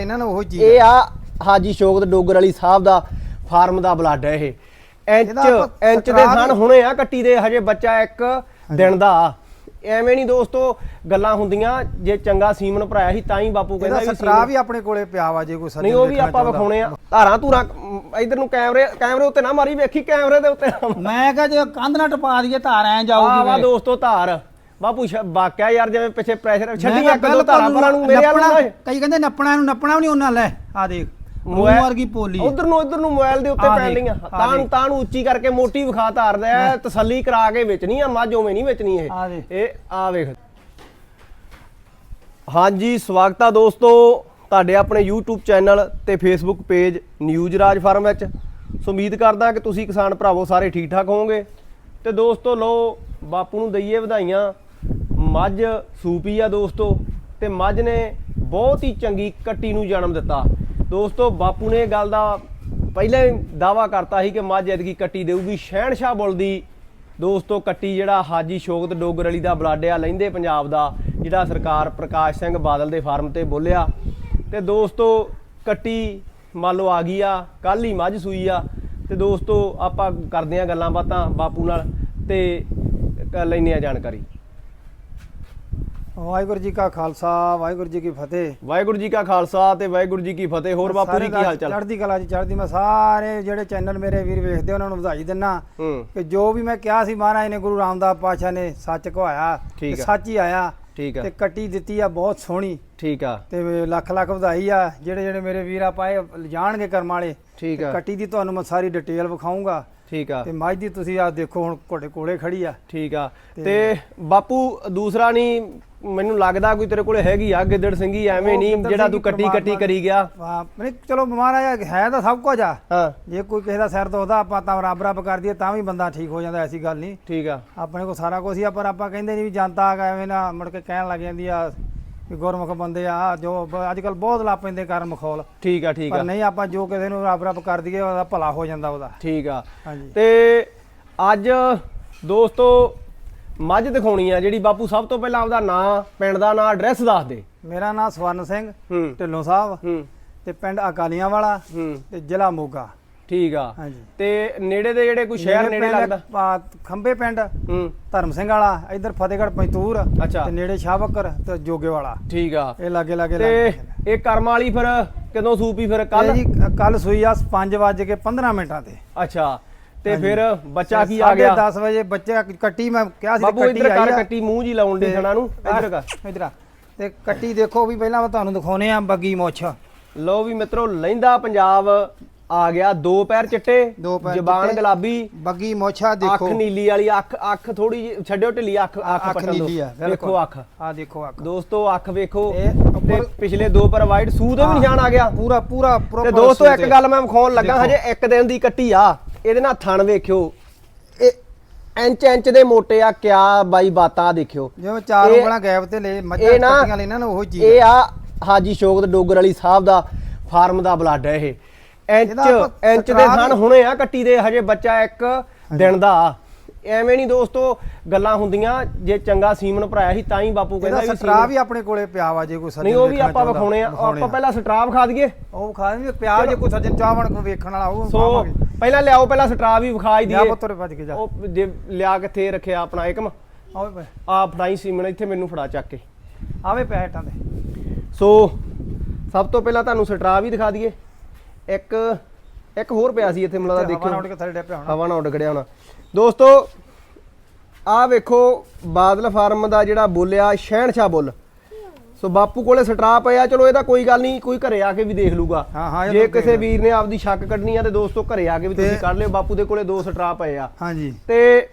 ਇਹਨਾਂ ਨੂੰ ਉਹ ਚੀਜ਼ ਇਹ ਆ ਹਾਜੀ ਸ਼ੋਕਤ ਡੋਗਰ ਵਾਲੀ ਸਾਹਿਬ ਦਾ ਫਾਰਮ ਦਾ ਬਲੱਡ ਹੈ ਇਹ ਇੰਚ ਇਹਦਾ ਆਪਾਂ ਇੰਚ ਦੇ ਵੀ- ਹੁਣੇ ਆ ਕੱਟੀ ਦੇ ਹਜੇ ਬੱਚਾ ਇੱਕ ਦਿਨ ਦਾ। ਐਵੇਂ ਨਹੀਂ ਦੋਸਤੋ ਗੱਲਾਂ ਹੁੰਦੀਆਂ ਜੇ ਚੰਗਾ ਸੀਮਨ ਭਰਾਇਆ ਸੀ ਤਾਂ ਹੀ ਬਾਪੂ ਇਹਦਾ ਕਹਿੰਦਾ ਵੀ ਸਕਰਾ ਸੀਮਨ ਵੀ ਆਪਣੇ ਕੋਲੇ ਪਿਆ ਵਾ ਜੇ ਕੋਈ ਸੱਜਣ ਨਹੀਂ ਉਹ ਵੀ ਦੇਖਣਾ ਆਪਾਂ ਚਾਹੁੰਦਾ। ਵਿਖਾਉਣੇ ਆ ਧਾਰਾਂ ਧੂਰਾਂ ਇਧਰ ਨੂੰ ਕੈਮਰੇ ਕੈਮਰੇ ਉੱਤੇ ਨਾ ਮਾਰੀ ਵੇਖੀ ਕੈਮਰੇ ਦੇ ਉੱਤੇ ਨਾ ਮਾਰੀ। ਮੈਂ ਕਿਹਾ ਜੇ ਕੰਧ ਨਾ ਟਪਾ ਦਈਏ ਧਾਰ ਐ ਜਾਊਗੀ ਵਾ ਵੇ। ਦੋਸਤੋ ਧਾਰ ਬਾਪੂ ਵਾਕਿਆ ਯਾਰ ਜਿਵੇਂ ਪਿੱਛੇ ਪ੍ਰੈਸ਼ਰ ਛੱਡੀ ਕਿਹਾ ਇੱਕ ਦੋ ਬਿਲਕੁਲ ਧਾਰਾਂ ਪਰਾਂ ਨੂੰ ਮੇਰੇ ਵਾਲ ਕਈ ਕਹਿੰਦੇ ਨੱਪਣਾ ਨੂੰ ਨੱਪਣਾ ਵੀ ਨਹੀਂ ਉਹਨਾਂ ਲੈ ਆ ਦੇਖ ਮੂੰਹ ਵਰਗੀ ਪੋਲੀ। ਉਧਰ ਨੂੰ ਉਧਰ ਨੂੰ ਮੋਬਾਈਲ ਦੇ ਉੱਤੇ ਆ ਪੈਣ ਦੇਖ, ਲੀਆਂ ਆ ਤਾਂ। ਤਾਂ ਨੂੰ ਉੱਚੀ ਕਰਕੇ ਮੋਟੀ ਵਿਖਾ ਧਾਰਦਾ ਹੈ। ਤਸੱਲੀ ਕਰਾ ਕੇ ਵੇਚਣੀ ਆ ਮੱਝ ਉਵੇਂ ਨਹੀਂ ਵੇਚਣੀ ਇਹ। ਆ। ਇਹ ਆ ਵੇਖ। ਹਾਂਜੀ ਸਵਾਗਤ ਆ ਦੋਸਤੋ ਤੁਹਾਡੇ ਆਪਣੇ YouTube ਚੈਨਲ ਤੇ Facebook ਪੇਜ ਨਿਊਜ਼ ਰਾਜ ਫਾਰਮ ਵਿੱਚ। ਸੋ ਉਮੀਦ ਕਰਦਾ ਕਿ ਤੁਸੀਂ ਕਿਸਾਨ ਭਰਾਵੋ ਸਾਰੇ ਠੀਕ ਠਾਕ ਹੋਵੋਗੇ। ਤੇ ਦੋਸਤੋ ਲੋ ਬਾਪੂ ਨੂੰ ਦਈਏ ਵਧਾਈਆਂ। ਮੱਝ ਸੂਪੀ ਆ ਦੋਸਤੋ, ਤੇ ਮੱਝ ਨੇ ਬਹੁਤ ਹੀ ਚੰਗੀ ਕੱਟੀ ਨੂੰ ਜਨਮ ਦਿੱਤਾ। ਦੋਸਤੋ, ਬਾਪੂ ਨੇ ਇਹ ਗੱਲ ਦਾ ਪਹਿਲਾਂ ਹੀ ਦਾਵਾ ਕਰਤਾ ਸੀ ਕਿ ਮੱਝ ਐਤਕੀ ਕੱਟੀ ਦੇਊਗੀ ਸ਼ਹਿਨशाह ਬੁੱਲ ਦੀ। ਦੋਸਤੋ, ਕੱਟੀ ਜਿਹੜਾ ਹਾਜੀ ਸ਼ੋਕਤ ਡੋਗਰ ਵਾਲੀ ਦਾ ਬਲੱਡ ਲੈਂਦੇ ਪੰਜਾਬ ਦਾ, ਜਿਹੜਾ ਸਰਕਾਰ ਪ੍ਰਕਾਸ਼ ਸਿੰਘ ਬਾਦਲ ਦੇ ਫਾਰਮ ਤੇ ਬੋਲਿਆ। ਤੇ ਦੋਸਤੋ, ਕੱਟੀ ਮੰਨ ਲਓ ਆ ਗਈ ਆ ਕੱਲ ਹੀ ਮੱਝ ਸੂਈ ਆ। ਤੇ ਦੋਸਤੋ, ਆਪਾਂ ਕਰਦੇ ਆ ਗੱਲਾਂ ਬਾਤਾਂ ਬਾਪੂ ਨਾਲ ਤੇ ਕ- ਲੈਂਦੇ ਆ ਜਾਣਕਾਰੀ। ਵਾਹਿਗੁਰੂ ਜੀ ਕਾ ਖਾਲਸਾ ਵਾਹਿਗੁਰੂ ਜੀ ਕੀ ਫਤਿਹ। ਵਾਹਿਗੁਰੂ ਜੀ ਕਾ ਖਾਲਸਾ ਤੇ ਵਾਹਿਗੁਰੂ ਜੀ ਕੀ ਫਤਿਹ। ਹੋਰ ਬਾਪੂ ਜੀ ਕੀ ਹਾਲ ਚਾਲ? ਚੜ੍ਹਦੀ ਕਲਾ ਜੀ ਚੜ੍ਹਦੀ ਮੈਂ ਸਾਰੇ ਜਿਹੜੇ ਚੈਨਲ ਮੇਰੇ ਵੀਰ ਵੇਖਦੇ ਉਹਨਾਂ ਨੂੰ ਵਧਾਈ ਦਿੰਨਾ। ਕਿ ਜੋ ਵੀ ਮੈਂ ਕਿਹਾ ਸੀ ਮਹਾਰਾਜ ਨੇ ਗੁਰੂ ਰਾਮਦਾਸ ਪਾਤਸ਼ਾਹ ਨੇ ਸੱਚ ਕਹਾਇਆ ਤੇ। ਸੱਚ ਹੀ ਆਇਆ ਠੀਕ ਆ। ਤੇ ਕੱਟੀ ਦਿੱਤੀ ਆ ਬਹੁਤ ਸੋਹਣੀ। ਠੀਕ ਆ। ਤੇ ਲੱਖ ਲੱਖ ਵਧਾਈ ਆ ਜਿਹੜੇ ਜਿਹੜੇ ਮੇਰੇ ਵੀਰ ਆ ਪਾਏ ਜਾਣਗੇ ਕਰਮ ਵਾਲੇ ਠੀਕ ਆ। ਕੱਟੀ ਦੀ ਤੁਹਾਨੂੰ ਮੈਂ ਸਾਰੀ ਡਿਟੇਲ ਵਿਖਾਉਂਗਾ ਠੀਕ ਆ। ਤੇ ਮੱਝ ਦੀ ਤੁਸੀਂ ਆ ਦੇਖੋ ਹੁਣ ਘੋੜੇ ਕੋਲੇ ਖੜੀ ਆ। ਠੀਕ ਆ। ਤੇ ਬਾਪੂ ਦੂਸਰਾ ਨਹੀਂ ਮੈਨੂੰ ਲੱਗਦਾ ਕੋਈ ਤੇਰੇ ਕੋਲੇ ਹੈਗੀ ਆ ਗਿੱਦੜ ਸਿੰਘੀ ਐਵੇਂ ਨਹੀਂ ਜਿਹੜਾ ਤੂੰ ਕੱਟੀ ਕੱਟੀ ਕਰੀ ਗਿਆ। ਵਾਹ ਨਹੀਂ ਚਲੋ ਮਹਾਰਾਜ ਹੈ ਤਾਂ ਸਭ ਕੁਝ ਆ। ਹਾਂ। ਜੇ ਕੋਈ ਕਿਸੇ ਦਾ ਸਿਰ ਦੁਖਦਾ ਆਪਾਂ ਤਾਂ ਰੱਬ ਰੱਬ ਕਰ ਦਈਏ ਤਾਂ ਵੀ ਬੰਦਾ ਠੀਕ ਹੋ ਜਾਂਦਾ ਐਸੀ ਗੱਲ ਨਹੀਂ ਠੀਕ ਆ। ਆਪਣੇ ਕੋਲ ਸਾਰਾ ਕੁਝ ਹੀ ਆ ਪਰ ਆਪਾਂ ਕਹਿੰਦੇ ਨਹੀਂ ਵੀ ਜਨਤਾ ਆ ਐਵੇਂ ਨਾ ਮੁੜ ਕੇ ਕਹਿਣ ਲੱਗ ਜਾਂਦੀ ਆ ਵੀ ਗੁਰਮੁਖ ਬੰਦੇ ਆ ਜੋ ਅੱਜ ਕੱਲ ਬਹੁਤ ਲਾ ਪੈਂਦੇ ਕਰਨ ਮਖੌਲ ਠੀਕ ਆ ਠੀਕ ਪਰ ਆ ਨਹੀਂ ਆਪਾਂ ਜੋ ਕਿਸੇ ਨੂੰ ਰੱਬ ਰੱਬ ਕਰ ਦਈਏ ਉਹਦਾ ਭਲਾ ਹੋ ਜਾਂਦਾ ਉਹਦਾ। ਠੀਕ ਆ। ਹਾਂਜੀ। ਤੇ ਅੱਜ ਦੋਸਤੋ ਮੱਝ ਦਿਖਾਉਣੀ ਆ ਜਿਹੜੀ ਬਾਪੂ ਸਭ ਤੋਂ ਪਹਿਲਾਂ ਆਪਦਾ ਨਾਂ ਪਿੰਡ ਦਾ ਨਾਂ ਐਡਰੈਸ ਦੱਸ ਦੇ। ਮੇਰਾ ਨਾਮ ਸਵਰਨ ਸਿੰਘ ਹੂੰ। ਢਿੱਲੋਂ ਸਾਹਿਬ ਹੂੰ। ਤੇ ਪਿੰਡ ਅਕਾਲੀਆਂ ਵਾਲਾ ਹੂੰ। ਤੇ ਜ਼ਿਲ੍ਹਾ ਮੋਗਾ। ਠੀਕ ਆ। ਹਾਂਜੀ। ਤੇ ਨੇੜੇ ਦੇ ਜਿਹੜੇ ਕੋਈ ਸ਼ਹਿਰ ਨੇੜੇ ਲੱਗਦਾ? ਖੰਬੇ ਪਿੰਡ ਹੂੰ। ਧਰਮ ਸਿੰਘ ਵਾਲਾ ਇਧਰ ਫਤਿਹਗੜ੍ਹ ਪੈਂਤੂਰ ਅੱਛਾ। ਤੇ ਨੇੜੇ ਸ਼ਾਹਬਕਰ ਤੇ ਜੋਗੇ ਵਾਲਾ। ਠੀਕ ਆ। ਇਹ ਲਾਗੇ ਲਾਗੇ ਤੇ ਇਹ ਕਰਮ ਵਾਲੀ ਫਿਰ ਕਦੋਂ ਸੂਪੀ ਫਿਰ? ਕੱਲ ਕੱਲ ਜੀ ਕੱਲ ਸੂਈ ਆ 5 ਵਜੇ ਕੇ 15 ਮਿੰਟਾਂ ਤੇ। ਅੱਛਾ। ਤੇ ਫਿਰ ਬੱਚਾ ਕੀ ਆ ਗਿਆ? 10 ਵਜੇ ਬੱਚਾ ਕੱਟੀ ਮੈਂ ਕਿਹਾ ਸੀ ਬਾਬੂ ਕੱਟੀ ਇੱਧਰ ਕਰ ਆਈ ਕੱਟੀ ਮੂੰਹ ਜੀ ਲਾਉਣ ਦੇ ਜਣਾ ਨੂੰ। ਇੱਧਰ ਕਰ। ਇਧਰ ਆ। ਤੇ ਕੱਟੀ ਦੇਖੋ ਵੀ ਪਹਿਲਾਂ ਮੈਂ ਤੁਹਾਨੂੰ ਦਿਖਾਉਨੇ ਆ ਬੱਗੀ ਮੁੱਛ। ਲੋ ਵੀ ਮਿੱਤਰੋ ਲੈਂਦਾ ਪੰਜਾਬ ਆ ਗਿਆ ਦੋ ਪੈਰ ਚਿੱਟੇ ਦੋ ਪੈਰ ਜ਼ਬਾਨ ਚਿੱਟੇ। ਗੁਲਾਬੀ ਬੱਗੀ ਮੁੱਛਾ ਅੱਖ ਦੇਖੋ ਨੀਲੀ ਵਾਲੀ ਅੱਖ ਅੱਖ ਥੋੜੀ ਛੱਡਿਓ ਢਿੱਲੀ ਅੱਖ ਅੱਖ ਅੱਖ ਪੱਟਣ ਨੀਲੀ ਆ ਦਿਓ ਦੇਖੋ ਅੱਖ। ਆ ਦੇਖੋ ਅੱਖ। ਦੋਸਤੋ ਅੱਖ ਵੇਖੋ ਇਹ ਤੇ ਉੱਪਰ- ਪਿਛਲੇ ਦੋ ਪਰ ਵਾਈਟ ਸੂ ਦੇ ਵੀ ਨਿਸ਼ਾਨ ਆ ਗਿਆ। ਪੂਰਾ ਪੂਰਾ ਤੇ ਦੋਸਤੋ ਸੂਤ ਇੱਕ। ਗੱਲ ਮੈਂ ਵਿਖਾਉਣ ਲੱਗਾ। ਹਜੇ ਇੱਕ ਦਿਨ ਦੀ ਕੱਟੀ ਆ ਇਹਦੇ ਨਾਲ ਥਣ ਵੇਖਿਓ। ਇਹ ਇੰਚ ਇੰਚ ਦੇ ਮੋਟੇ ਆ ਕਿਆ ਬਾਈ ਬਾਤਾਂ ਦੇਖਿਓ। ਜਿਵੇਂ ਚਾਰ ਇਹ- ਉਂਗਲਾਂ ਗੈਪ ਤੇ ਲੈ ਮੱਝਾਂ ਇਹ ਨਾ ਕੱਟੀਆਂ ਲੈਣਾ ਨਾ ਉਹ ਚੀਜ਼ ਇਹ ਆ। ਹਾਜੀ ਸ਼ੋਕਤ ਡੋਗਰ ਵਾਲੀ ਸਾਹਿਬ ਦਾ ਫਾਰਮ ਦਾ ਬਲੱਡ ਹੈ ਇਹ। ਇੰਚ ਇੰਚ ਦੇ ਥਣ ਹੁਣੇ ਆ ਕੱਟੀ ਦੇ ਹਜੇ ਬੱਚਾ ਇੱਕ ਦਿਨ ਦਾ। ਐਵੇਂ ਨਹੀਂ ਦੋਸਤੋ ਗੱਲਾਂ ਹੁੰਦੀਆਂ ਜੇ ਚੰਗਾ ਸੀਮਨ ਭਰਾਇਆ ਸੀ ਤਾਂ ਹੀ ਬਾਪੂ ਕਹਿੰਦਾ ਵੀ ਸਟਰਾ ਸੀਮਨ ਵੀ ਆਪਣੇ ਕੋਲੇ ਪਿਆ ਵਾ ਜੇ ਕੋਈ ਸੱਜਣ ਨਹੀਂ ਉਹ ਵੀ ਆਪਾਂ ਵਿਖਾਉਣੇ ਆ। ਆਪਾਂ ਪਹਿਲਾਂ ਸਟਰਾਪ ਖਾ ਦਈਏ। ਉਹ ਖਾ ਵੀ ਪਿਆ ਜੇ ਕੋਈ ਸੱਜਣ ਚਾਹਵਣ ਕੋ ਵੇਖਣ ਵਾਲਾ ਉਹ ਸੋ ਪਹਿਲਾਂ ਲਿਆਓ ਪਹਿਲਾਂ ਸਟਰਾਪ ਵੀ ਵਿਖਾ ਹੀ ਲਿਆ ਦਈਏ। ਪੁੱਤਰ ਭੱਜ ਕੇ ਜਾ। ਉਹ ਜੇ ਲਿਆ ਕਿੱਥੇ ਰੱਖਿਆ ਆਪਣਾ ਏਕਮ ਆਵੇ ਆ ਫੜਾਈ ਸੀਮਨ ਇੱਥੇ ਮੈਨੂੰ ਫੜਾ ਚੱਕ ਕੇ। ਆਵੇ ਪੈ ਹਟਾਂ ਦੇ। ਸੋ ਸਭ ਤੋਂ ਪਹਿਲਾਂ ਤੁਹਾਨੂੰ ਸਟਰਾ ਵੀ ਦਿਖਾ ਦਈਏ। ਇੱਕ ਇੱਕ ਹੋਰ ਪਿਆ ਸੀ ਇੱਥੇ ਮਲਾ ਹਵਾ ਨਾਲ ਉੱਡ ਦੇਖਿਓ ਕੇ ਥੱਲੇ ਡਿੱਪਿਆ ਹੋਣਾ। ਹਵਾ ਨਾਲ ਉੱਡ ਗੜਿਆ ਹੋਣਾ। ਦੋਸਤੋ ਆਹ ਵੇਖੋ ਬਾਦਲ ਫਾਰਮ ਦਾ ਜਿਹੜਾ ਬੋਲਿਆ ਸ਼ਹਿਨशाह ਬੁੱਲ। ਸੋ ਬਾਪੂ ਕੋਲੇ ਸਟਰਾ ਪਿਆ ਚਲੋ ਇਹਦਾ ਕੋਈ ਗੱਲ ਨਹੀਂ ਕੋਈ ਘਰੇ ਆ ਕੇ ਵੀ ਦੇਖ ਲੂਗਾ। ਹਾਂ, ਹਾਂ, ਇਹ ਜੇ ਤਾਂ ਕਿਸੇ ਵੀਰ ਨੇ ਆਪਦੀ ਸ਼ੱਕ ਕੱਢਣੀ ਆ ਤੇ ਦੋਸਤੋ ਘਰੇ ਆ ਕੇ ਵੀ ਤੁਸੀਂ ਕੱਢ ਲਿਓ ਬਾਪੂ ਦੇ ਕੋਲੇ ਦੋ ਸਟਰਾ ਪਏ ਆ। ਹਾਂਜੀ। ਤੇ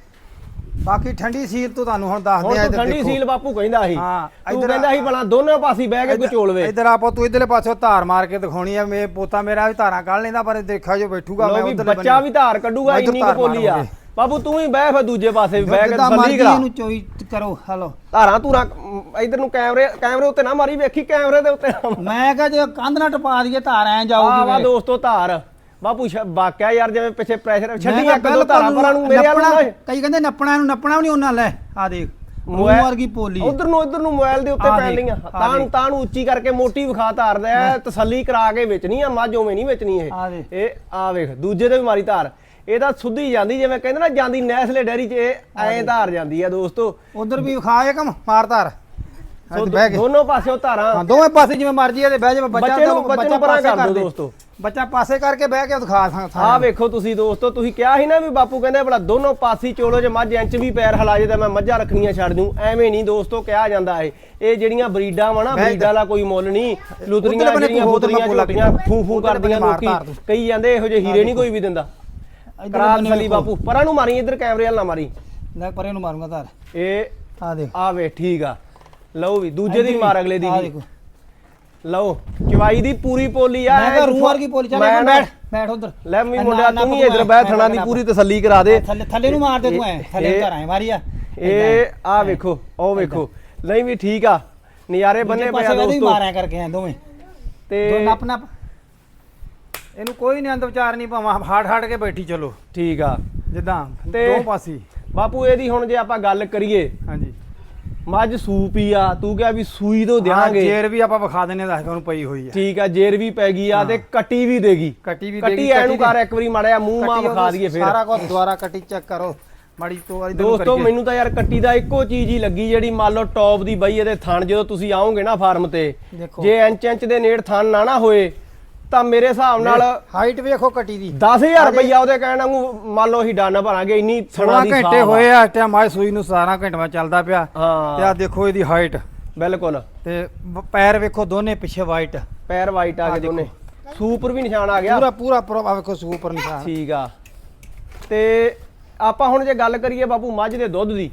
ਬਾਕੀ ਠੰਡੀ ਸੀਲ ਤੋਂ ਤੁਹਾਨੂੰ ਹੁਣ ਦੱਸਦੇ ਹੁਣ ਆ ਤੂੰ ਇੱਧਰ ਠੰਡੀ ਸੀਲ ਬਾਪੂ ਕਹਿੰਦਾ ਸੀ ਹਾਂ, ਤੂੰ ਕਹਿੰਦਾ ਸੀ ਭਲਾ ਦੋਨੋਂ ਪਾਸੇ ਬਹਿ ਕੇ ਵਿਚੋਲਵੇ ਇੱਧਰ ਆਪੋ ਤੂੰ ਇਧਰਲੇ ਪਾਸੋਂ ਧਾਰ ਮਾਰ ਕੇ ਦਿਖਾਉਣੀ ਆ ਮੇ ਪੋਤਾ ਮੇਰਾ ਵੀ ਧਾਰਾਂ ਕੱਢ ਲੈਂਦਾ ਪਰ ਦੇਖਾ ਜੋ ਬੈਠੂਗਾ ਲੋ ਵੀ ਉੱਧਰਲੇ ਬੱਚਾ। ਵੀ ਧਾਰ ਕੱਢੂਗਾ ਮੈਂ ਇੰਨੀ ਕੁ ਬੋਲੀ ਆ। ਬਾਬੂ ਤੂੰ ਹੀ ਬਹਿ ਫਿਰ ਦੂਜੇ ਪਾਸੇ ਵੀ ਬਹਿ ਕੇ ਤਸੱਲੀ ਕਰਾ ਇਹਨੂੰ ਚੋਈ ਕਰੋ ਹਲੋ ਧਾਰਾਂ ਧੂਰਾਂ ਇਧਰ ਨੂੰ ਕੈਮਰੇ ਕੈਮਰੇ ਉੱਤੇ ਨਾ ਮਾਰੀ ਵੇਖੀ ਕੈਮਰੇ ਦੇ ਉੱਤੇ। ਮੈਂ ਕਿਹਾ ਜੇ ਕੰਧ ਨਾ ਟਪਾ ਦਈਏ ਧਾਰ ਐ ਆ ਜਾਊਗੀ ਵੇ। ਦੋਸਤੋ ਧਾਰ ਬਾਪੂ ਵਾਕਿਆ ਯਾਰ ਜਿਵੇਂ ਪਿੱਛੇ ਪ੍ਰੈਸ਼ਰ ਛੱਡੀ ਇੱਕ ਦੋ ਧਾਰਾਂ ਪਰਾਂ ਨੂੰ ਮੇਰੇ ਵਾਲ ਕਈ ਕਹਿੰਦੇ ਨੱਪਣਾ ਨੂੰ ਨੱਪਣਾ ਵੀ ਨਹੀਂ ਉਹਨਾਂ ਲੈ। ਆ ਦੇਖ ਮੋਬਾਈਲ ਵਰਗੀ ਪੋਲੀ। ਉਧਰ ਨੂੰ ਉਧਰ ਨੂੰ ਮੋਬਾਈਲ ਦੇ ਉੱਤੇ ਪੈਣ ਆਹ ਤਾਂ। ਤਾਂ ਨੂੰ ਉੱਚੀ ਕਰਕੇ ਮੋਟੀ ਵਿਖਾ ਧਾਰਦਾ ਹੈ ਤਸੱਲੀ ਕਰਾ ਕੇ ਵੇਚਣੀ ਆ ਮੱਝ ਉਵੇਂ ਨਹੀਂ ਵੇਚਣੀ ਇਹ। ਇਹ ਆ ਵੇਖ ਦੂਜੇ ਤੇ ਵੀ ਮਾਰੀ ਧਾਰ। ਇਹ ਤਾਂ ਸੁੱਧੀ ਜਾਂਦੀ ਜਿਵੇਂ ਕਹਿੰਦੇ ਨਾ ਜਾਂਦੀ ਨੈਸਲੇ ਡੈਰੀ 'ਚ ਐਂ ਧਾਰ ਜਾਂਦੀ ਆ ਦੋਸਤੋ। ਉਧਰ ਵੀ ਖਾ ਇਹ ਕੰਮ ਮਾਰ ਧਾਰ। ਸੋ ਇੱਥੇ ਬਹਿ ਕੇ। ਦੋਨੋਂ ਪਾਸਿਓਂ ਧਾਰਾਂ। ਹਾਂ ਦੋਵੇਂ ਪਾਸੇ ਜਿਵੇਂ ਮਰਜ਼ੀ ਇਹਦੇ ਬਹਿ ਜਾਵੇ ਬੱਚਾ ਬੱਚੇ ਨੂੰ- ਤਾਂ- ਬੱਚੇ ਨੂੰ ਪਰਾਂ ਕਰ ਦਿਓ ਦੇ। ਦੋਸਤੋ। ਬੱਚਾ ਪਾਸੇ ਕਰਕੇ ਬਹਿ ਕੇ ਦਿਖਾ ਥਾਂ ਆਹ ਵੇਖੋ ਤੁਸੀਂ ਦੋਸਤੋ ਤੁਸੀਂ ਕਿਹਾ ਸੀ ਨਾ ਵੀ ਬਾਪੂ ਕਹਿੰਦੇ ਭਲਾ ਦੋਨੋਂ ਪਾਸੀ ਚੋਲੋ ਜੇ ਮੱਝ ਇੰਚ ਵੀ ਪੈਰ ਹਿਲਾ ਜੇ ਤਾਂ ਮੈਂ ਮੱਝਾਂ ਰੱਖਣੀਆਂ ਛੱਡ ਦੂੰ। ਐਵੇਂ ਨਹੀਂ ਦੋਸਤੋ ਕਿਹਾ ਜਾਂਦਾ ਇਹ। ਇਹ ਜਿਹੜੀਆਂ ਬਰੀਡਾਂ ਵਾ ਨਾ ਮੈਂ ਬਰੀਡਾਂ ਦਾ ਕੋਈ ਮੁੱਲ ਨਹੀਂ। ਲੁਤਰੀਆਂ ਬਣੇ ਜਿਹੜੀਆਂ ਉੱਧਰ ਬੁੱਤਰੀਆਂ ਝੋਟੀਆਂ ਫੂ ਫੂ ਕਰਦੀਆਂ ਲੋਕੀ ਕਈ ਜਾਂਦੇ ਇਹੋ ਜਿਹੇ ਹੀਰੇ ਨਹੀਂ ਕੋਈ ਵੀ ਦਿੰਦਾ। ਇੱਧਰ ਕਰਾਤ ਵੇਖੋ। ਬਾਪੂ ਪਰਾਂ ਨੂੰ ਮਾਰੀ ਇੱਧਰ ਕੈਮਰੇ ਵਾਲ ਨਾ ਮਾਰੀ। ਲੈ ਪਰੇ ਨੂੰ ਮਾਰੂੰਗਾ ਧਾਰ। ਇਹ ਆ ਦੇਖ। ਆ ਵੇ ਠੀਕ ਆ। ਲਓ ਵੀ ਦੂਜੇ ਦੀ ਮਾਰ ਅਗਲੇ ਦੀ ਆਹ ਵੀ। ਦੇਖੋ। ਲਓ ਚਵਾਈ ਦੀ ਪੂਰੀ ਪੋਲੀ ਆ ਮੈਂ ਕਿਹਾ ਰੂਹ ਵਰਗੀ ਪੋਲੀ? ਚੱਲ ਨਾ- ਬੈਠ ਬੈਠ ਉਧਰ। ਲੈ ਵੀ ਮੁੰਡਿਆ ਤੂੰ ਵੀ ਇਧਰ ਬਹਿ ਥਣਾ ਦੀ ਪੂਰੀ ਤਸੱਲੀ ਕਰਾ ਦੇ। ਥੱਲੇ ਥੱਲੇ ਨੂੰ ਮਾਰ ਦੇ ਤੂੰ ਐ ਥੱਲੇ ਘਰ ਆਏ ਮਾਰੀ ਆ। ਇਹ ਆ ਵੇਖੋ ਉਹ ਵੇਖੋ। ਨਹੀਂ ਵੀ ਠੀਕ ਆ ਨਜ਼ਾਰੇ ਬੰਨੇ ਪਿਆ ਦੋਸਤੋ। ਮਾਰਿਆ ਕਰਕੇ ਆ ਦੋਵੇਂ। ਦੋ ਤੇ ਨੱਪ ਨੱਪ। ਇਹਨੂੰ ਕੋਈ ਨਹੀਂ ਅੰਦ ਵਿਚਾਰ ਨਹੀਂ ਭਾਵਾਂ ਹਾੜ ਹਾੜ ਕੇ ਬੈਠੀ ਚਲੋ। ਠੀਕ ਆ। ਜਿੱਦਾਂ ਤੇ- ਦੋ ਪਾਸੀ। ਬਾਪੂ ਇਹਦੀ ਹੁਣ ਜੇ ਆਪਾਂ ਗੱਲ ਕਰੀਏ ਹਾਂਜੀ। ਮੱਝ ਸੂਪੀ ਆ ਤੂੰ ਕਿਹਾ ਵੀ ਸੂਈ ਤੋਂ ਦਿਆਂਗੇ। ਜੇਰ ਵੀ ਆਪਾਂ ਵਿਖਾ ਦਿੰਨੇ ਦੱਸ ਕੇ ਉਹਨੂੰ ਪਈ ਹੋਈ ਆ। ਠੀਕ ਆ ਜੇਰ ਵੀ ਪੈ ਗਈ ਆ ਤੇ ਕੱਟੀ ਵੀ ਦੇਗੀ ਕੱਟੀ ਵੀ ਕੱਟੀ ਦੇਗੀ, ਐਨੂੰ ਕੱਟੀ ਕਰ ਇੱਕ ਵਾਰੀ ਮਾੜਿਆ ਮੂੰਹ ਮਾ ਵਿਖਾ ਦਈਏ ਫਿਰ। ਸਾਰਾ ਕੁਝ ਦੁਬਾਰਾ ਕੱਟੀ ਚੈੱਕ ਕਰੋ। ਮਾੜੀ ਤੋਂ ਵਾਰੀ ਦੋਸਤੋ ਮੈਨੂੰ ਤਾਂ ਯਾਰ ਕੱਟੀ ਦਾ ਇੱਕੋ ਚੀਜ਼ ਹੀ ਲੱਗੀ ਜਿਹੜੀ ਮੰਨ ਲਓ ਟੌਪ ਦੀ ਬਈ ਇਹਦੇ ਥਣ ਜਦੋਂ ਤੁਸੀਂ ਆਓਗੇ ਨਾ ਫਾਰਮ ਤੇ। ਜੇ ਇੰਚ ਇੰਚ ਦੇ ਨੇੜ ਥਣ ਨਾ ਨਾ ਹੋਏ ਤਾਂ ਮੇਰੇ ਹਿਸਾਬ ਨਾਲ ਹਾਈਟ ਵੇਖੋ ਕੱਟੀ ਦੀ। 10000 ਰੁਪਈਆ ਉਹਦੇ ਕਹਿਣ ਵਾਂਗੂ ਮੰਨ ਲਓ ਅਸੀਂ ਡਨ ਭਰਾਂਗੇ ਇੰਨੀ 16 ਦੀ ਘੰਟੇ। ਹੋਏ ਆ ਟਾਈਮ ਆਏ ਸੂਈ ਨੂੰ 17 ਘੰਟੇ ਮੈਂ ਚੱਲਦਾ ਪਿਆ। ਤੇ ਆ ਦੇਖੋ ਇਹਦੀ ਹਾਈਟ ਬਿਲਕੁਲ। ਤੇ ਪੈਰ ਵੇਖੋ ਦੋਨੇ ਪਿੱਛੇ ਵਾਈਟ ਪੈਰ ਵਾਈਟ ਆ ਗਏ। ਦੋਨੇ। ਸੂਪਰ ਵੀ ਨਿਸ਼ਾਨ ਆ ਗਿਆ। ਪੂਰਾ ਪੂਰਾ ਵੇਖੋ ਸੂ ਉੱਪਰ ਨਿਸ਼ਾਨ। ਠੀਕ ਆ। ਤੇ ਆਪਾਂ ਹੁਣ ਜੇ ਗੱਲ ਕਰੀਏ ਬਾਪੂ ਮੱਝ ਦੇ ਦੁੱਧ ਦੀ।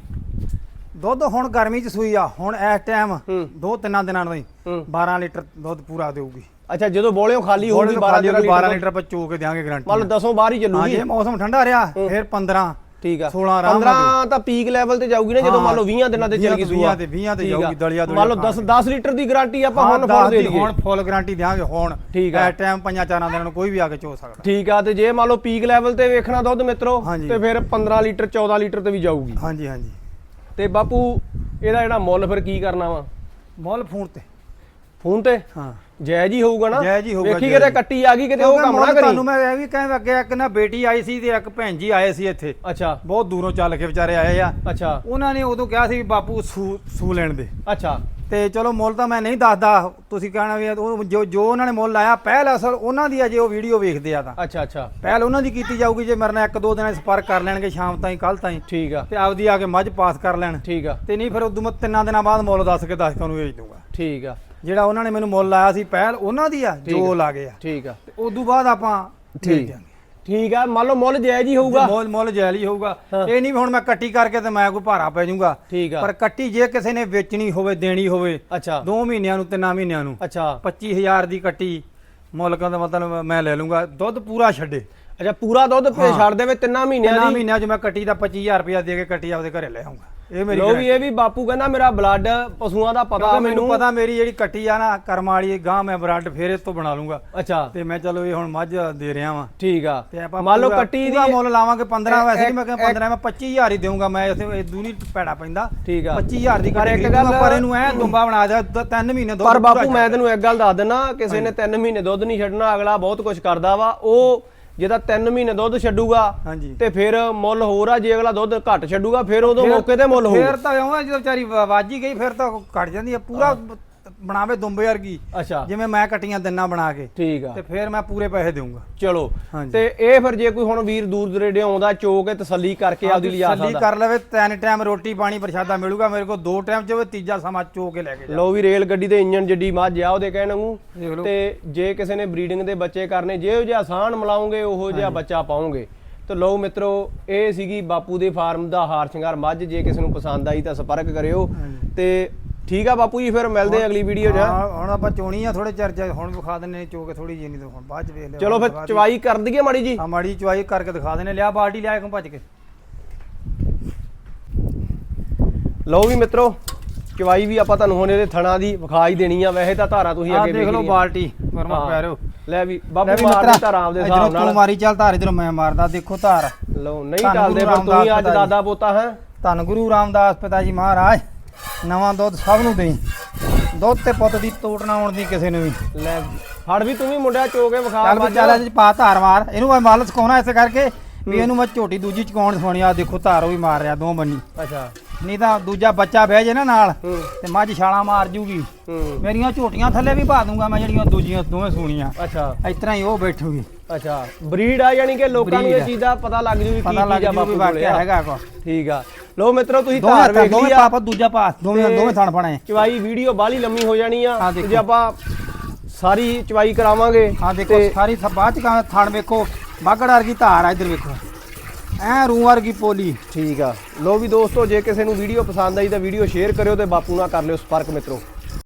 ਦੁੱਧ ਹੁਣ ਗਰਮੀ ਚ ਸੂਈ ਆ। ਹੁਣ ਇਸ ਟਾਈਮ। ਦੋ ਤਿੰਨਾਂ ਦਿਨਾਂ ਨੂੰ ਹੀ ਹੂੰ। 12 ਲੀਟਰ ਦੁੱਧ ਪੂਰਾ ਦੇਊਗੀ। ਅੱਛਾ ਜਦੋਂ ਬੋਲਿਓ ਖਾਲੀ ਹੋਊਗੀ ਹੁਣ 12 12 ਲੀਟਰ 12 ਲੀਟਰ ਆਪਾਂ ਚੋ ਕੇ ਦਿਆਂਗੇ ਗਰੰਟੀ ਮੰਨ ਲਓ 10 ਬਾਹਰ ਹੀ ਹਾਂ ਚੱਲੂਗੀ। ਜੇ ਮੌਸਮ ਠੰਡਾ ਰਿਹਾ ਫਿਰ 15 ਠੀਕ ਆ। 16 ਆਰਾਮ 15 ਤਾਂ ਪੀਕ ਲੈਵਲ ਤੇ ਜਾਊਗੀ ਨਾ ਜਦੋਂ ਹਾਂ, ਮੰਨ ਲਓ 20 ਦਿਨਾਂ ਤੇ ਚੱਲ ਗਈ 20 ਤੇ 20 ਤੇ। ਜਾਊਗੀ, ਦਲੀਆ ਦੁਲੀਆ ਮੰਨ ਲਓ ਖਾ 10 10 ਲੀਟਰ ਦੀ ਗਾਰੰਟੀ ਆਪਾਂ ਹਾਂ, ਹੁਣ ਦਸ ਫੋਨ ਦੇ ਦਈਏ। ਹੁਣ ਫੁੱਲ ਗਾਰੰਟੀ ਦਿਆਂਗੇ ਹੁਣ। ਠੀਕ ਆ। ਟਾਈਮ ਪੰਜਾਂ ਚਾਰਾਂ ਦਿਨਾਂ ਨੂੰ ਕੋਈ ਵੀ ਆ ਕੇ ਚੋ ਸਕਦਾ। ਠੀਕ ਆ ਤੇ ਜੇ ਮੰਨ ਲਓ ਪੀਕ ਲੈਵਲ ਤੇ ਵੇਖਣਾ ਦੁੱਧ ਮਿੱਤਰੋ। ਤੇ ਫਿਰ 15 ਲੀਟਰ 14 ਲੀਟਰ ਤੇ ਵੀ ਜਾਊਗੀ। ਹਾਂਜੀ ਹਾਂਜੀ। ਤੇ ਬਾਪੂ ਇਹਦਾ ਜਿਹੜਾ ਮੁੱਲ ਫਿਰ ਕੀ ਕਰਨਾ ਵਾ? ਮੁੱਲ ਫੋਨ ਤੇ। ਫੋਨ ਤੇ? ਹਾਂ। ਜਾਇਜ਼ ਹੀ ਹੋਊਗਾ ਨਾ? ਜਾਇਜ਼ ਹੀ ਹੋਊਗਾ, ਵੇਖੀ ਕਿਤੇ। ਕੱਟੀ ਆ ਗਈ ਕਿਤੇ ਉਹ ਕੰਮ ਨਾ ਕਰੀ। ਤੁਹਾਨੂੰ ਮੈਂ ਇਹ ਵੀ ਕਹਿਣ ਲੱਗਿਆ ਇੱਕ ਨਾ ਬੇਟੀ ਆਈ ਸੀ ਤੇ ਇੱਕ ਭੈਣ ਜੀ ਆਏ ਸੀ ਇੱਥੇ। ਅੱਛਾ। ਬਹੁਤ ਦੂਰੋਂ ਚੱਲ ਕੇ ਵਿਚਾਰੇ ਆਏ ਆ। ਅੱਛਾ। ਉਹਨਾਂ ਨੇ ਉਦੋਂ ਕਿਹਾ ਸੀ ਬਾਪੂ ਸੂ ਸੂ ਲੈਣ ਦੇ। ਅੱਛਾ। ਤੇ ਚਲੋ ਮੁੱਲ ਤਾਂ ਮੈਂ ਨਹੀਂ ਦੱਸਦਾ ਤੁਸੀਂ ਕਹਿਣਾ ਵੀ ਉਹ ਜੋ ਜੋ ਉਹਨਾਂ ਨੇ ਮੁੱਲ ਲਾਇਆ ਪਹਿਲ ਅਸਲ ਉਹਨਾਂ ਦੀ ਆ ਜੇ ਉਹ ਵੀਡੀਓ ਵੇਖਦੇ ਆ ਤਾਂ। ਅੱਛਾ ਅੱਛਾ। ਪਹਿਲ ਉਹਨਾਂ ਦੀ ਕੀਤੀ ਜਾਊਗੀ ਜੇ ਮੇਰੇ ਨਾਲ ਇੱਕ ਦੋ ਦਿਨ ਸੰਪਰਕ ਕਰ ਲੈਣਗੇ ਸ਼ਾਮ ਤਾਈਂ ਕੱਲ ਤਾਈਂ। ਠੀਕ ਆ। ਤੇ ਆਪਦੀ ਆ ਕੇ ਮੱਝ ਪਾਸ ਕਰ ਲੈਣ। ਠੀਕ ਆ। ਤੇ ਨਹੀਂ ਫਿਰ ਉਦੋਂ ਮੈਂ ਤਿੰਨਾਂ ਦਿਨਾਂ ਬਾਅਦ ਮੁੱਲ ਦੱਸ ਕੇ ਦੱਸ ਕੇ ਉਹਨੂੰ ਵੇਚ ਦੂੰਗਾ ਠੀਕ ਆ। ਜਿਹੜਾ ਉਹਨਾਂ ਨੇ ਮੈਨੂੰ ਮੁੱਲ ਲਾਇਆ ਸੀ ਪਹਿਲ ਉਹਨਾਂ ਦੀ ਆ ਜੋ ਆ। ਲਾ ਗਏ ਆ। ਠੀਕ ਆ। ਤੇ ਉਦੋਂ ਬਾਅਦ ਆਪਾਂ ਠੀਕ। ਦਿਆਂਗੇ ਠੀਕ ਆ ਮੰਨ ਲਓ ਮੁੱਲ ਜਾਇਜ਼ ਹੀ ਹੋਊਗਾ। ਮੁੱਲ ਮੁੱਲ ਜੈਲ ਹੀ ਹੋਊਗਾ। ਇਹ ਨਹੀਂ ਹੁਣ ਮੈਂ ਕੱਟੀ ਕਰਕੇ ਤੇ ਮੈਂ ਕੋਈ ਭਾਰਾ ਪੈ ਜਾਊਗਾ। ਠੀਕ ਆ। ਪਰ ਕੱਟੀ ਜੇ ਕਿਸੇ ਨੇ ਵੇਚਣੀ ਹੋਵੇ ਦੇਣੀ ਹੋਵੇ ਅੱਛਾ। 2 ਮਹੀਨਿਆਂ ਨੂੰ ਤਿੰਨਾਂ ਮਹੀਨਿਆਂ ਨੂੰ ਅੱਛਾ। 25000 ਦੀ ਕੱਟੀ ਮੁੱਲ ਕਹਿੰਦਾ ਮਤਲਬ ਮੈਂ ਲੈ ਲੂੰਗਾ ਦੁੱਧ ਪੂਰਾ ਛੱਡੇ। ਅੱਛਾ ਪੂਰਾ ਦੁੱਧ। ਛੱਡ ਦੇਵੇ ਤਿੰਨਾਂ ਮਹੀਨਿਆਂ ਤਿੰਨਾਂ ਦੀ। ਮਹੀਨਿਆਂ 'ਚ ਮੈਂ ਕੱਟੀ ਦਾ 25000 ਰੁਪਇਆ ਦੇ ਕੇ ਕੱਟੀ ਆਪਦੇ ਘਰੇ ਲੈ ਆਉਂਗਾ ਇਹ ਮੇਰੀ ਲੋ ਵੀ ਇਹ ਵੀ ਬਾਪੂ ਕਹਿੰਦਾ ਮੇਰਾ ਬਲੱਡ ਪਸ਼ੂਆਂ ਦਾ ਪਤਾ ਮੈਨੂੰ ਪਤਾ ਮੇਰੀ ਜਿਹੜੀ ਕੱਟੀ ਆ ਨਾ ਕਰਮ ਵਾਲੀ ਗਾਂ ਮੈਂ ਬ੍ਰੈਡ ਫੇਰ ਇਸ ਤੋਂ ਬਣਾ ਲੂੰਗਾ। ਅੱਛਾ। ਤੇ ਮੈਂ ਚਲੋ ਇਹ ਹੁਣ ਮੱਝ ਦੇ ਰਿਹਾ ਵਾਂ। ਠੀਕ ਆ। ਤੇ ਆਪਾਂ ਮੰਨ ਲਓ ਕੱਟੀ ਦੀ ਮੁੱਲ ਲਾਵਾਂਗੇ 15 ਇੱਕ- ਵੈਸੇ ਮੈਂ ਕਿਹਾ ਇੱਕ- 15 ਮੈਂ 25000 ਹੀ ਦੇਊਂਗਾ ਮੈਂ ਇਥੇ ਇਦੂ ਨਹੀਂ ਪੈੜਾ ਪੈਂਦਾ। ਠੀਕ ਆ। 25000 ਦੀ ਪਰ ਇੱਕ ਗੱਲ- ਪਰ ਇਹਨੂੰ ਐ ਦੁੰਬਾ ਬਣਾ ਦ- ਤਿੰਨ ਮਹੀਨੇ ਦੁੱਧ ਪਰ ਬਾਪੂ ਮੈਂ ਤੈਨੂੰ ਇੱਕ ਗੱਲ ਦੱਸ ਦਿੰਨਾ ਕਿਸੇ ਨੇ 3 ਮਹੀਨੇ ਦੁੱਧ ਨਹੀਂ ਛੱਡਣਾ ਅਗਲਾ ਬਹੁਤ ਕੁਝ ਕਰਦਾ ਵਾ ਉਹ ਜਿਹਦਾ 3 ਮਹੀਨੇ ਦੁੱਧ ਛੱਡੂਗਾ ਹਾਂਜੀ। ਤੇ ਫਿਰ ਮੁੱਲ ਹੋਰ ਆ ਜੇ ਅਗਲਾ ਦੁੱਧ ਘੱਟ ਛੱਡੂਗਾ ਫਿਰ ਉਦੋਂ ਮੌਕੇ ਤੇ ਮੁੱਲ ਹੋਊ ਫਿਰ ਤਾਂ ਆਉਂਦਾ ਜਦੋਂ ਵਿਚਾਰੀ ਵੱਜ ਗਈ ਫਿਰ ਤਾਂ ਘਟ ਜਾਂਦੀ ਹੈ ਪੂਰਾ ਬਣਾਵੇ ਦੁੰਬੇ ਵਰਗੀ। ਅੱਛਾ। ਜਿਵੇਂ ਮੈਂ ਕੱਟੀਆਂ ਦਿਨਾਂ ਬਣਾ ਕੇ। ਠੀਕ ਆ। ਤੇ ਫਿਰ ਮੈਂ ਪੂਰੇ ਪੈਸੇ ਦੇਊਂਗਾ। ਚਲੋ। ਤੇ ਇਹ ਫਿਰ ਜੇ ਕੋਈ ਹੁਣ ਵੀਰ ਦੂਰ ਦਰੇਡੇ ਆਉਂਦਾ ਚੋ ਕੇ ਤਸੱਲੀ ਕਰਕੇ ਆਪਦੀ ਲਿਆ ਤਸੱਲੀ ਸਕਦਾ। ਕਰ ਲਵੇ ਤਿੰਨ ਟਾਈਮ ਰੋਟੀ ਪਾਣੀ ਪ੍ਰਸ਼ਾਦਾ ਮਿਲੂਗਾ ਮੇਰੇ ਕੋਲ ਦੋ ਟਾਈਮ ਚ ਤੀਜਾ ਸਮਾਂ ਚੋ ਕੇ ਲੈ ਕੇ ਜਾ ਲੋ ਵੀ ਰੇਲ ਗੱਡੀ ਦੇ ਇੰਜਨ ਜੱਡੀ ਮੱਝ ਆ ਉਹਦੇ ਕਹਿਣ ਨੂੰ। ਤੇ ਜੇ ਕਿਸੇ ਨੇ ਬਰੀਡਿੰਗ ਦੇ ਬੱਚੇ ਕਰਨੇ ਜਿਹੋ ਜਿਹਾ ਆਸਾਨ ਮਿਲਾਉਂਗੇ ਉਹੋ ਜਿਹਾ ਬੱਚਾ ਪਾਉਂਗੇ। ਤੇ ਲੋ ਮਿੱਤਰੋ ਇਹ ਸੀਗੀ ਬਾਪੂ ਦੇ ਫਾਰਮ ਦਾ ਹਾਰ ਸ਼ਿੰਗਾਰ ਮੱਝ ਜੇ ਕਿਸੇ ਨੂੰ ਪਸੰਦ ਆਈ ਤਾਂ ਸੰਪਰਕ ਕਰਿਓ। ਤੇ ਠੀਕ ਆ ਬਾਪੂ ਜੀ ਫਿਰ ਮਿਲਦੇ ਆ ਅਗਲੀ ਵੀਡੀਓ 'ਚ। ਹਾਂ, ਹੁਣ ਆਪਾਂ ਚੋਣੀ ਆ ਥੋੜੇ ਚਿਰ ਚ ਹੁਣ ਵਿਖਾ ਦਿੰਨੇ ਚੋ ਕੇ ਥੋੜੀ ਜਿਹੀ ਨਹੀਂ ਤਾਂ ਹੁਣ ਬਾਅਦ ਚ ਵੇਖ ਲਿਓ ਚਲੋ ਫਿਰ ਚਵਾਈ ਕਰ ਦਈਏ ਮਾੜੀ ਜੀ ਆ ਮਾੜੀ ਚਵਾਈ ਕਰਕੇ ਦਿਖਾ ਦਿੰਨੇ ਲਿਆ ਬਾਲਟੀ ਲਿਆ ਕੇ ਭੱਜ ਕੇ। ਲਓ ਵੀ ਮਿੱਤਰੋ ਚਵਾਈ ਵੀ ਆਪਾਂ ਤੁਹਾਨੂੰ ਹੁਣ ਇਹਦੇ ਥਣਾ ਦੀ ਵਿਖਾ ਹੀ ਦੇਣੀ ਆ। ਵੈਸੇ ਤਾਂ ਧਾਰਾ ਤੁਸੀਂ ਅੱਗੇ ਦੇਖ ਲਓ ਬਾਲਟੀ ਹਾਂ। ਪਿਆਰਿਓ। ਲੈ ਵੀ ਬਾਪੂ ਮਾਰ ਮਿੱਤਰਾ, ਦੇ ਧਾਰਾਂ ਦੇ ਹਿਸਾਬ ਤੂੰ ਨਾਲ। ਮਾਰੀ ਚੱਲ ਧਾਰ ਇਧਰੋਂ ਮੈਂ ਮਾਰਦਾ ਦੇਖੋ ਧਾਰ। ਲਓ ਨਹੀਂ ਚੱਲਦੇ ਪਰ ਤੂੰ ਰਾਮਦਾਸ ਅੱਜ ਜੀ। ਦਾਦਾ ਪੋਤਾ ਹੈ? ਧੰਨ ਗੁਰੂ ਰਾਮਦਾਸ ਪਿਤਾ ਜੀ ਮਹਾਰਾਜ। ਨਵਾਂ ਦੁੱਧ ਸਭ ਨੂੰ ਦੇਈ। ਦੁੱਧ ਤੇ ਪੁੱਤ ਦੀ ਤੋਟ ਨਾ ਆਉਣ ਦੀ ਕਿਸੇ ਨੂੰ ਵੀ। ਲੈ ਫੜ ਵੀ ਤੂੰ ਵੀ ਮੁੰਡਿਆ ਚੋ ਕੇ ਵਿਖਾ ਚੱਲ ਵੀ। ਚੱਲ ਇਹਦੇ ਚ ਪਾ ਧਾਰ ਮਾਰ। ਇਹਨੂੰ ਮੈਂ ਮੱਲ ਸਕਾਉਣਾ ਇਸੇ ਕਰਕੇ ਵੀ ਇਹਨੂੰ ਮੈਂ ਝੋਟੀ ਦੂਜੀ ਚਕਾਉਣ ਸੋਣੀ ਆ। ਦੇਖੋ ਧਾਰ ਵੀ ਮਾਰ ਰਿਹਾ ਦੋ ਬੰਨੀ। ਅੱਛਾ। ਨਹੀਂ ਤਾਂ ਦੂਜਾ ਬੱਚਾ ਬਹਿ ਜੇ ਨਾ ਨਾਲ ਹੂੰ। ਤੇ ਮੱਝ ਛਾਲਾਂ ਮਾਰ ਜੂਗੀ। ਹੂੰ। ਮੇਰੀਆਂ ਝੋਟੀਆਂ ਥੱਲੇ ਵੀ ਪਾ ਦੂੰਗਾ ਮੈਂ ਜਿਹੜੀਆਂ ਦੂਜੀਆਂ ਦੋਵੇਂ ਸੂਣੀਆਂ ਅੱਛਾ। ਇਸ ਤਰ੍ਹਾਂ ਹੀ ਉਹ ਬੈਠੂਗੀ। ਅੱਛਾ। ਬਰੀਡ ਆ ਯਾਨੀ ਕਿ ਲੋਕਾਂ ਨੂੰ Breed ਇਹ ਆ। ਚੀਜ਼ ਦਾ ਪਤਾ ਲੱਗ ਜੂ ਵੀ ਕੀ ਪਤਾ ਲੱਗ ਚੀਜ਼ ਆ ਜੂ ਬਾਪੂ ਵੀ ਕੋਲੇ ਵਾਕਿਆ ਆ। ਹੈਗਾ ਕੋ। ਠੀਕ ਆ। ਲੋ ਮਿੱਤਰੋ ਤੁਸੀਂ ਧਾਰ ਵੇਖ ਲਈ ਆ। ਪਾਪਾ ਦੂਜਾ ਪਾਸ। ਦੋਵੇਂ ਦੋਵੇਂ ਥਣ ਫੜੇ। ਚਵਾਈ ਵੀਡੀਓ ਬਾਹਲੀ ਲੰਮੀ ਹੋ ਜਾਣੀ ਆ। ਜੇ ਆਪਾਂ ਸਾਰੀ ਚਵਾਈ ਕਰਾਵਾਂਗੇ ਹਾਂ ਦੇਖੋ ਸਾਰੀ ਬਾਅਦ ਚ ਥਣ ਵੇਖੋ। ਬਾਗੜ ਵਰਗੀ ਧਾਰ ਆ ਇੱਧਰ ਵੇਖੋ। ਐ ਰੂ ਵਰਗੀ ਪੋਲੀ। ਠੀਕ ਆ। ਲੋ ਵੀ ਦੋਸਤੋ ਜੇ ਕਿਸੇ ਨੂੰ ਵੀਡੀਓ ਪਸੰਦ ਆਈ ਤਾਂ ਵੀਡੀਓ ਸ਼ੇਅਰ ਕਰਿਓ ਤੇ ਬਾਪੂ ਨਾਲ ਕਰ ਲਿਓ ਸੰਪਰਕ ਮਿੱਤਰੋ।